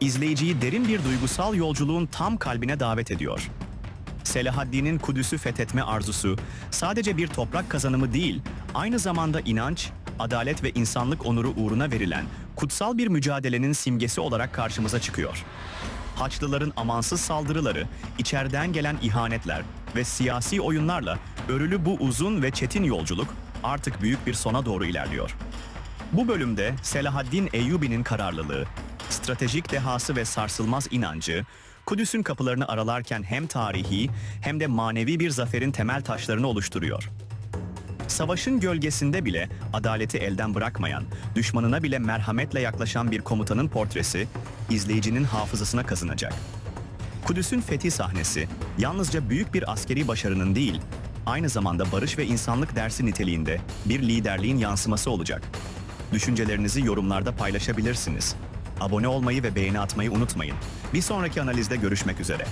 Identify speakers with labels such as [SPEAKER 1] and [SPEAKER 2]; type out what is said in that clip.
[SPEAKER 1] izleyiciyi derin bir duygusal yolculuğun tam kalbine davet ediyor. Selahaddin'in Kudüs'ü fethetme arzusu sadece bir toprak kazanımı değil, aynı zamanda inanç, adalet ve insanlık onuru uğruna verilen kutsal bir mücadelenin simgesi olarak karşımıza çıkıyor. Haçlıların amansız saldırıları, içeriden gelen ihanetler ve siyasi oyunlarla örülü bu uzun ve çetin yolculuk artık büyük bir sona doğru ilerliyor. Bu bölümde Selahaddin Eyyubi'nin kararlılığı, stratejik dehası ve sarsılmaz inancı, Kudüs'ün kapılarını aralarken hem tarihi hem de manevi bir zaferin temel taşlarını oluşturuyor. Savaşın gölgesinde bile adaleti elden bırakmayan, düşmanına bile merhametle yaklaşan bir komutanın portresi izleyicinin hafızasına kazınacak. Kudüs'ün fethi sahnesi yalnızca büyük bir askeri başarının değil, aynı zamanda barış ve insanlık dersi niteliğinde bir liderliğin yansıması olacak. Düşüncelerinizi yorumlarda paylaşabilirsiniz. Abone olmayı ve beğeni atmayı unutmayın. Bir sonraki analizde görüşmek üzere.